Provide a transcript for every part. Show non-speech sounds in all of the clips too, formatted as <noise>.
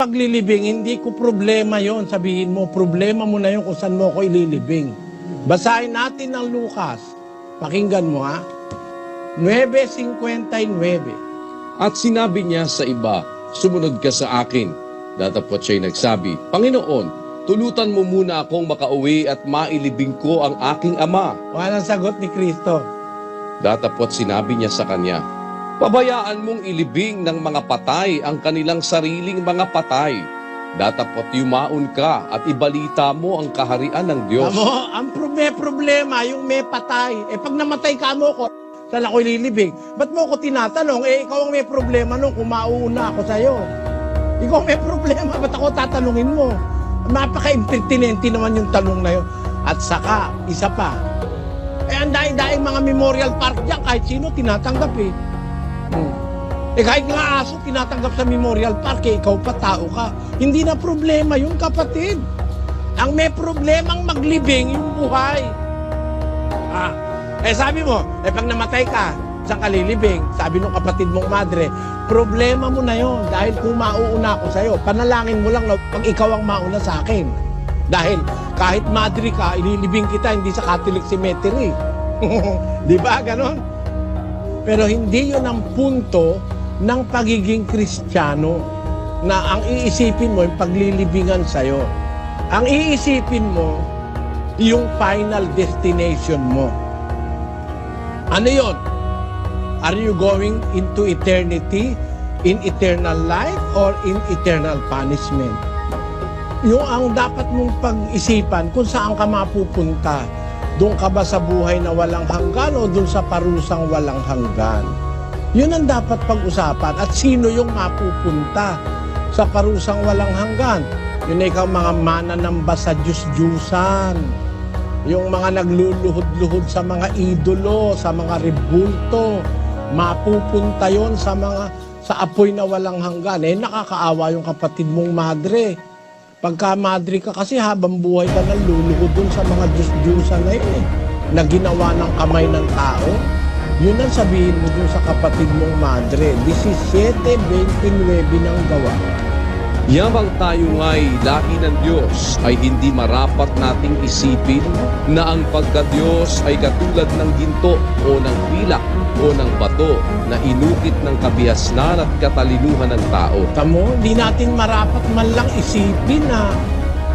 Paglilibing, hindi ko problema yon Sabihin mo, problema mo na yon kung saan mo ako ililibing. Basahin natin ang Lucas. Pakinggan mo ha. 9.59 At sinabi niya sa iba, sumunod ka sa akin. Datapot siya'y nagsabi, Panginoon, tulutan mo muna akong makauwi at mailibing ko ang aking ama. Walang sagot ni Kristo. Datapot sinabi niya sa kanya, Pabayaan mong ilibing ng mga patay ang kanilang sariling mga patay. Datapot yumaon ka at ibalita mo ang kaharian ng Diyos. Amo, ang pro- may problema, yung may patay. Eh pag namatay ka mo ko, saan ako ililibing? Ba't mo ko tinatanong? Eh ikaw ang may problema nung kung mauuna ako sa'yo. Ikaw ang may problema, ba't ako tatanungin mo? Napaka-impertinente naman yung tanong na yun. At saka, isa pa, eh ang daing-daing mga memorial park dyan, kahit sino tinatanggap eh. Hmm. Eh kahit nga aso tinatanggap sa memorial park, eh ikaw pa tao ka. Hindi na problema yung kapatid. Ang may problemang maglibing yung buhay. Ah, eh sabi mo, eh pag namatay ka, sa kalilibing, sabi ng kapatid mong madre, problema mo na yon dahil kung mauuna ako sa'yo, panalangin mo lang na pag ikaw ang mauna sa akin. Dahil kahit madre ka, ililibing kita hindi sa Catholic Cemetery. <laughs> Di ba? Ganon? Pero hindi yun ang punto ng pagiging kristyano na ang iisipin mo yung paglilibingan sa'yo. Ang iisipin mo yung final destination mo. Ano yon? Are you going into eternity in eternal life or in eternal punishment? Yung ang dapat mong pag-isipan kung saan ka mapupunta. Doon ka ba sa buhay na walang hanggan o doon sa parusang walang hanggan? Yun ang dapat pag-usapan. At sino yung mapupunta sa parusang walang hanggan? Yun ay ikaw mga mananamba sa Diyos-Diyusan. Yung mga nagluluhod-luhod sa mga idolo, sa mga rebulto. Mapupunta yon sa mga sa apoy na walang hanggan. Eh, nakakaawa yung kapatid mong madre. Pagka madre ka kasi habang buhay ka nang luluhod dun sa mga Diyos-Diyusan na yun eh, na ginawa ng kamay ng tao. Yun ang sabihin mo dun sa kapatid mong madre. 17.29 ng gawa. Yamang tayo nga'y lahi ng Diyos ay hindi marapat nating isipin na ang pagka-Diyos ay katulad ng ginto o ng pilak o ng bato na inukit ng kabihasnan at katalinuhan ng tao. Tamo, hindi natin marapat man lang isipin na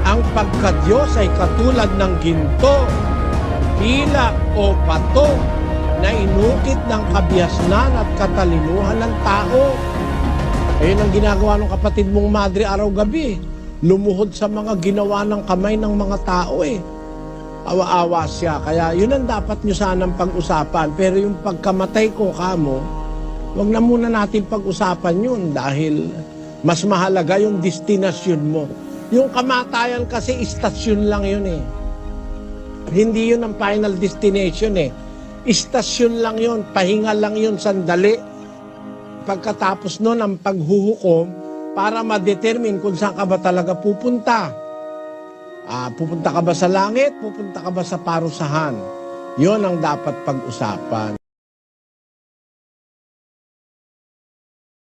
ang pagka-Diyos ay katulad ng ginto, pilak o bato na inukit ng kabihasnan at katalinuhan ng tao. Ayun ang ginagawa ng kapatid mong madre araw-gabi. Lumuhod sa mga ginawa ng kamay ng mga tao eh. Awa-awa siya. Kaya yun ang dapat nyo sanang pag-usapan. Pero yung pagkamatay ko kamo, wag na muna natin pag-usapan yun dahil mas mahalaga yung destinasyon mo. Yung kamatayan kasi istasyon lang yun eh. Hindi yun ang final destination eh. Istasyon lang yun, pahinga lang yun, sandali. Pagkatapos nun ang paghuhukom para ma-determine kung saan ka ba talaga pupunta. Ah, pupunta ka ba sa langit? Pupunta ka ba sa parusahan? Yon ang dapat pag-usapan.